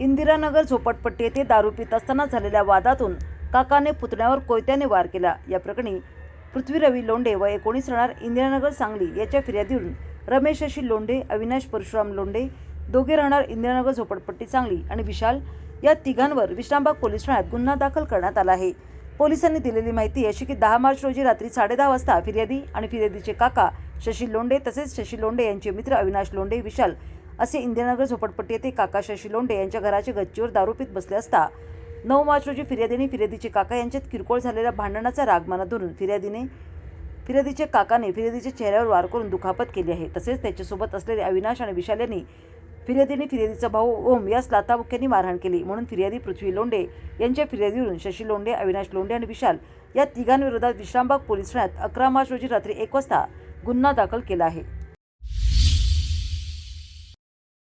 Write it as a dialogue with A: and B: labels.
A: इंदिरानगर झोपडपट्टी येथे दारू पित असताना झालेल्या वादातून काकाने पुतण्यावर कोयत्याने वार केला. या प्रकरणी पृथ्वी रवी लोंढे व एकोणीस राहणार. इंदिरानगर सांगली याच्या फिर्यादीवरून रमेश शशी लोंढे अविनाश परशुराम लोंढे दोघे राहणार इंदिरानगर झोपडपट्टी सांगली आणि विशाल या तिघांवर विश्रामबाग पोलीस ठाण्यात गुन्हा दाखल करण्यात आला आहे. पोलिसांनी दिलेली माहिती अशी की दहा मार्च रोजी रात्री साडेदहा वाजता फिर्यादी आणि फिर्यादीचे काका शशी लोंढे तसेच शशी लोंढे यांचे मित्र अविनाश लोंढे विशाल असे इंदिरानगर झोपडपट्टी येथे काका शशी लोंढे यांच्या घराच्या गच्चीवर दारूपीत बसले असता नऊ मार्च रोजी फिर्यादीने फिर्यादीचे काका यांच्यात किरकोळ झालेल्या भांडणाचा राग मनात धरून फिर्यादीने फिर्यादीच्या काकाने फिर्यादीच्या चेहऱ्यावर वार करून दुखापत केली आहे. तसेच त्याच्यासोबत असलेले अविनाश आणि विशाल यांनी फिर्यादीने फिर्यादीचा भाऊ ओम यास लाताबुक्यांनी मारहाण केली. म्हणून फिर्यादी पृथ्वी लोंढे यांच्या फिर्यादीवरून शशी लोंढे अविनाश लोंढे आणि विशाल या तिघांविरोधात विश्रामबाग पोलीस ठाण्यात अकरा मार्च रोजी रात्री एक वाजता गुन्हा दाखल केला आहे.